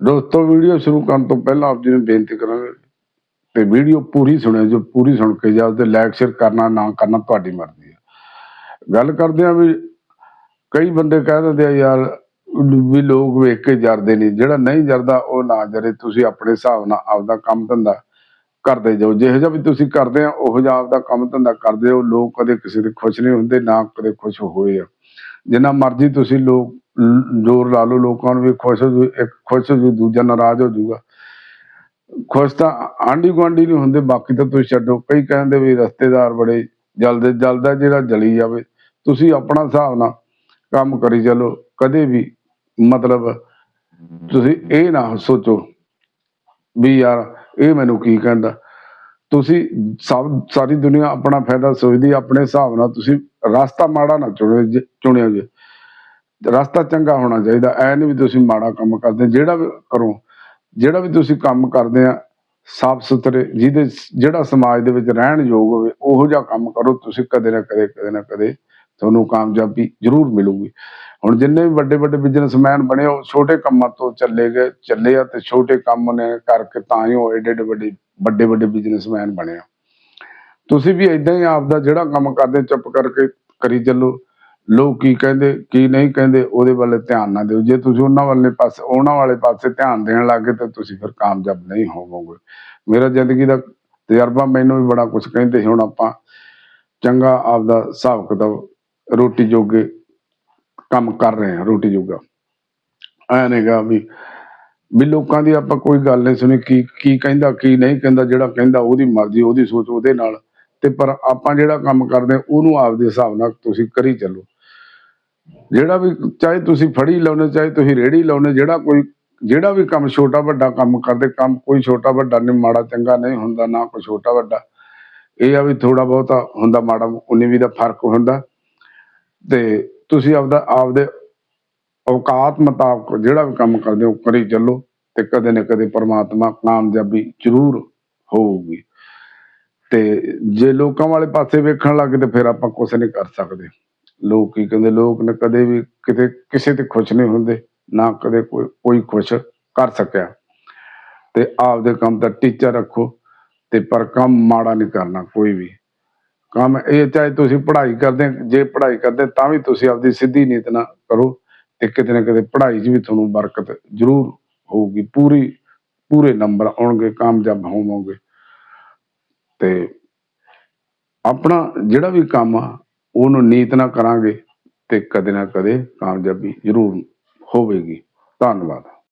ਦੋਸਤੋ, ਵੀਡੀਓ ਸ਼ੁਰੂ ਕਰਨ ਤੋਂ ਪਹਿਲਾਂ ਆਪ ਜੀ ਨੂੰ ਬੇਨਤੀ ਕਰਾਂਗੇ ਤੇ ਵੀਡੀਓ ਪੂਰੀ ਸੁਣਿਓ, ਜੋ ਪੂਰੀ ਸੁਣ ਕੇ ਜਾਂ ਉਹਦੇ ਲਾਈਕ ਸ਼ੇਅਰ ਕਰਨਾ, ਨਾ ਕਰਨਾ ਤੁਹਾਡੀ ਮਰਜ਼ੀ ਹੈ ਗੱਲ ਕਰਦੇ ਆ ਵੀ ਕਈ ਬੰਦੇ ਕਹਿ ਦਿੰਦੇ ਆ, ਯਾਰ, ਵੀ ਲੋਕ ਵੇਖ ਕੇ ਜਰਦੇ ਨਹੀਂ। ਜਿਹੜਾ ਨਹੀਂ ਜਰਦਾ, ਉਹ ਨਾ ਜਰੇ। ਤੁਸੀਂ ਆਪਣੇ ਹਿਸਾਬ ਨਾਲ ਆਪਦਾ ਕੰਮ ਧੰਦਾ ਕਰਦੇ ਜਾਓ। ਜਿਹੋ ਜਿਹਾ ਵੀ ਤੁਸੀਂ ਕਰਦੇ ਆ, ਉਹੋ ਜਿਹਾ ਆਪਦਾ ਕੰਮ ਧੰਦਾ ਕਰਦੇ ਹੋ ਲੋਕ ਕਦੇ ਕਿਸੇ ਦੇ ਖੁਸ਼ ਨਹੀਂ ਹੁੰਦੇ, ਨਾ ਕਦੇ ਖੁਸ਼ ਹੋਏ ਆ। ਜਿੰਨਾ ਮਰਜ਼ੀ ਤੁਸੀਂ ਲੋਕ ਜ਼ੋਰ ਲਾ ਲਓ ਲੋਕਾਂ ਨੂੰ ਵੀ ਖੁਸ਼ ਹੋ ਇੱਕ ਖੁਸ਼ ਹੋ ਜਾਊ, ਦੂਜਾ ਨਾਰਾਜ਼ ਹੋ ਜਾਊਗਾ ਖੁਸ਼ ਤਾਂ ਆਂਢੀ ਗੁਆਂਢੀ ਨਹੀਂ ਹੁੰਦੇ ਬਾਕੀ ਤਾਂ ਤੁਸੀਂ ਛੱਡੋ। ਕਈ ਕਹਿੰਦੇ ਵੀ ਰਸਤੇਦਾਰ ਬੜੇ ਜਲਦੇ ਜਲਦਾ ਜਿਹੜਾ ਜਲੀ ਜਾਵੇ ਤੁਸੀਂ ਆਪਣਾ ਹਿਸਾਬ ਨਾਲ ਕੰਮ ਕਰੀ ਚੱਲੋ। ਕਦੇ ਵੀ ਮਤਲਬ ਤੁਸੀਂ ਇਹ ਨਾ ਸੋਚੋ ਵੀ ਯਾਰ ਇਹ ਮੈਨੂੰ ਕੀ ਕਹਿੰਦਾ। ਤੁਸੀਂ ਸਭ ਸਾਰੀ ਦੁਨੀਆ ਆਪਣਾ ਫਾਇਦਾ ਸੋਚਦੀ ਆਪਣੇ ਹਿਸਾਬ ਨਾਲ ਤੁਸੀਂ ਰਸਤਾ ਮਾੜਾ ਨਾ ਚੁਣਿਓ ਜੇ- ਚੁਣਿਓ ਜੇ। ਰਸਤਾ ਚੰਗਾ ਹੋਣਾ ਚਾਹੀਦਾ, ਐ ਨਹੀਂ ਵੀ ਤੁਸੀਂ ਮਾੜਾ ਕੰਮ ਕਰਦੇ, ਜਿਹੜਾ ਵੀ ਕਰੋ, ਜਿਹੜਾ ਵੀ ਤੁਸੀਂ ਕੰਮ ਕਰਦੇ ਆ, ਸਾਫ਼ ਸੁਥਰੇ, ਜਿਹਦੇ ਜਿਹੜਾ ਸਮਾਜ ਦੇ ਵਿੱਚ ਰਹਿਣ ਯੋਗ ਹੋਵੇ, ਉਹੋ ਜਿਹਾ ਕੰਮ ਕਰੋ, ਤੁਸੀਂ ਕਦੇ ਨਾ ਕਦੇ ਕਦੇ ਨਾ ਕਦੇ ਤੁਹਾਨੂੰ ਕਾਮਯਾਬੀ ਜ਼ਰੂਰ ਮਿਲੂਗੀ। ਹੁਣ ਜਿੰਨੇ ਵੀ ਵੱਡੇ ਵੱਡੇ ਬਿਜ਼ਨਸਮੈਨ ਬਣੇ, ਉਹ ਛੋਟੇ ਕੰਮਾਂ ਤੋਂ ਚੱਲੇ ਗਏ, ਚੱਲੇ ਆ ਤੇ ਛੋਟੇ ਕੰਮ ਨੇ ਕਰਕੇ ਤਾਂ ਹੀ ਉਹ ਏਡੇ ਏਡੇ ਵੱਡੇ ਵੱਡੇ ਵੱਡੇ ਬਿਜ਼ਨਸਮੈਨ ਬਣੇ ਆ। ਤੁਸੀਂ ਵੀ ਇਦਾਂ ਹੀ ਆਪਦਾ ਜਿਹੜਾ ਕੰਮ ਕਰਦੇ, ਚੁੱਪ ਕਰਕੇ ਕਰੀ ਚੱਲੋ। ਲੋਕ ਕੀ ਕਹਿੰਦੇ ਕੀ ਨਹੀਂ ਕਹਿੰਦੇ ਉਹਦੇ ਵੱਲ ਧਿਆਨ ਨਾ ਦਿਓ। ਜੇ ਤੁਸੀਂ ਉਹਨਾਂ ਵਾਲੇ ਪਾਸੇ ਉਹਨਾਂ ਵਾਲੇ ਪਾਸੇ ਧਿਆਨ ਦੇਣ ਲੱਗੇ ਤਾਂ ਤੁਸੀਂ ਫਿਰ ਕਾਮਯਾਬ ਨਹੀਂ ਹੋਵੋਗੇ। ਮੇਰਾ ਜ਼ਿੰਦਗੀ ਦਾ ਤਜਰਬਾ ਮੈਨੂੰ ਵੀ ਬੜਾ ਕੁਝ ਕਹਿੰਦੇ ਸੀ। ਹੁਣ ਆਪਾਂ ਚੰਗਾ ਆਪਦਾ ਹਿਸਾਬ ਕਿਤਾਬ ਰੋਟੀ ਜੋਗੇ ਕੰਮ ਕਰ ਰਹੇ ਹਾਂ ਰੋਟੀ ਜੋਗਾ। ਐ ਨੇਗਾ ਵੀ ਵੀ ਲੋਕਾਂ ਦੀ ਆਪਾਂ ਕੋਈ ਗੱਲ ਨਹੀਂ ਸੁਣੀ ਕੀ ਕੀ ਕਹਿੰਦਾ ਕੀ ਨਹੀਂ ਕਹਿੰਦਾ ਜਿਹੜਾ ਕਹਿੰਦਾ ਉਹਦੀ ਮਰਜ਼ੀ ਉਹਦੀ ਸੋਚ ਉਹਦੇ ਨਾਲ। ਤੇ ਪਰ ਆਪਾਂ ਜਿਹੜਾ ਕੰਮ ਕਰਦੇ ਹਾਂ, ਉਹਨੂੰ ਆਪਦੇ ਹਿਸਾਬ ਨਾਲ ਤੁਸੀਂ ਕਰੀ ਚੱਲੋ। ਜਿਹੜਾ ਵੀ ਚਾਹੇ ਤੁਸੀਂ ਫੜੀ ਲਾਉਣੇ ਚਾਹੇ ਤੁਸੀਂ ਰੇੜੀ ਲਾਉਣੇ ਜਿਹੜਾ ਕੋਈ, ਜਿਹੜਾ ਵੀ ਕੰਮ ਛੋਟਾ ਵੱਡਾ ਕੰਮ ਕਰਦੇ, ਕੰਮ ਕੋਈ ਛੋਟਾ ਵੱਡਾ ਨਹੀਂ, ਮਾੜਾ ਚੰਗਾ ਨਹੀਂ ਹੁੰਦਾ, ਨਾ ਕੋਈ ਛੋਟਾ ਵੱਡਾ। ਇਹ ਆ ਵੀ ਥੋੜਾ ਬਹੁਤਾ ਹੁੰਦਾ, ਮਾੜਾ ਉਨੀ ਵੀ ਦਾ ਫ਼ਰਕ ਹੁੰਦਾ। ਤੇ ਤੁਸੀਂ ਆਪਦਾ, ਆਪਦੇ ਔਕਾਤ ਮੁਤਾਬਕ ਜਿਹੜਾ ਵੀ ਕੰਮ ਕਰਦੇ ਹੋ, ਕਰੀ ਚੱਲੋ ਤੇ ਕਦੇ ਨਾ ਕਦੇ ਪ੍ਰਮਾਤਮਾ ਕਾਮਯਾਬੀ ਜ਼ਰੂਰ ਹੋਊਗੀ। ਤੇ ਜੇ ਲੋਕਾਂ ਵਾਲੇ ਪਾਸੇ ਵੇਖਣ ਲੱਗੇ ਤੇ ਫਿਰ ਆਪਾਂ ਕੁਝ ਨਹੀਂ ਕਰ ਸਕਦੇ। ਲੋਕ ਕੀ ਕਹਿੰਦੇ, ਲੋਕ ਨੇ ਕਦੇ ਵੀ ਕਿਤੇ, ਕਿਸੇ ਤੇ ਖੁਸ਼ ਨਹੀਂ ਹੁੰਦੇ, ਨਾ ਕਦੇ ਕੋਈ ਕੋਈ ਖੁਸ਼ ਕਰ ਸਕਿਆ। ਤੇ ਆਪਦੇ ਕੰਮ ਦਾ ਟੀਚਾ ਰੱਖੋ ਤੇ ਪਰ ਕੰਮ ਮਾੜਾ ਨਹੀਂ ਕਰਨਾ ਕੋਈ ਵੀ। ਕੰਮ ਇਹ ਚਾਹੇ ਤੁਸੀਂ ਪੜ੍ਹਾਈ ਕਰਦੇ ਜੇ ਪੜ੍ਹਾਈ ਕਰਦੇ ਤਾਂ ਵੀ ਤੁਸੀਂ ਆਪਦੀ ਸਿੱਧੀ ਨੀਤ ਨਾਲ ਕਰੋ ਤੇ ਕਿਤੇ ਨਾ ਕਿਤੇ ਪੜ੍ਹਾਈ 'ਚ ਵੀ ਤੁਹਾਨੂੰ ਬਰਕਤ ਜ਼ਰੂਰ ਹੋਊਗੀ। ਪੂਰੀ, ਪੂਰੇ ਨੰਬਰ ਆਉਣਗੇ, ਕਾਮਯਾਬ ਹੋਵੋਗੇ। ਤੇ ਆਪਣਾ ਜਿਹੜਾ ਵੀ ਕੰਮ ਆ ਉਹਨੂੰ ਨੀਤ ਨਾ ਕਰਾਂਗੇ ਤੇ ਕਦੇ ਨਾ ਕਦੇ ਕਾਮਯਾਬੀ ਜ਼ਰੂਰ ਹੋਵੇਗੀ। ਧੰਨਵਾਦ।